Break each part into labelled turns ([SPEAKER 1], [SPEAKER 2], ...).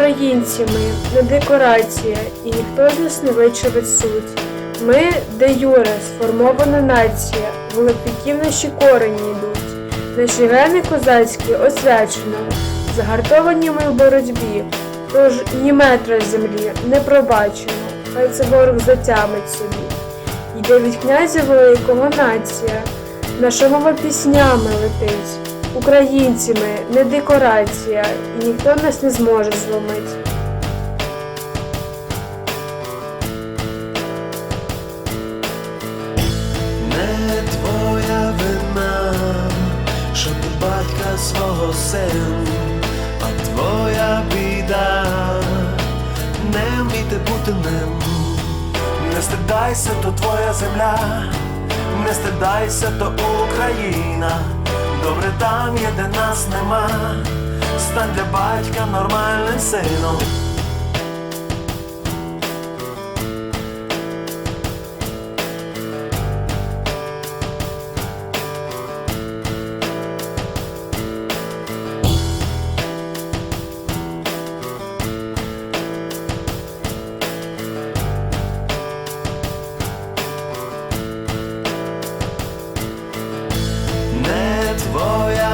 [SPEAKER 1] Українці ми, не декорація, і ніхто з нас не вичавить суть. Ми, де юре, сформована нація, в наші корені йдуть. Наші гени козацькі освячено, загартовані ми в боротьбі. Тож ні метра землі не пробачено, хай це ворог затямить собі. Йде від князя великого нація, наша мова піснями летить. Українці ми, не декорація, і ніхто нас не зможе зломить.
[SPEAKER 2] Не твоя вина, що ти батька свого син, а твоя біда, не вміти бути ним. Не стидайся, то твоя земля, не стидайся, то Україна. Добре там є, де нас нема. Стань для батька нормальним сином.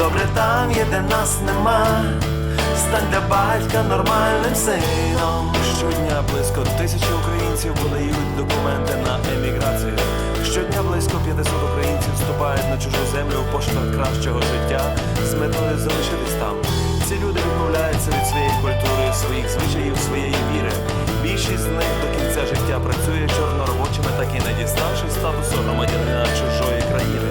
[SPEAKER 2] Добре там є, де нас нема. Стань для батька нормальним сином.
[SPEAKER 3] Щодня близько тисячі українців подають документи на еміграцію. Щодня близько 500 українців вступають на чужу землю в пошуках кращого життя з метою залишитись там. Ці люди відмовляються від своєї культури, своїх звичаїв, своєї віри. Більшість з них до кінця життя працює чорноробочими, так і не діставши статусу громадянина чужої країни.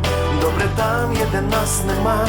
[SPEAKER 2] Добре там є, де нас нема.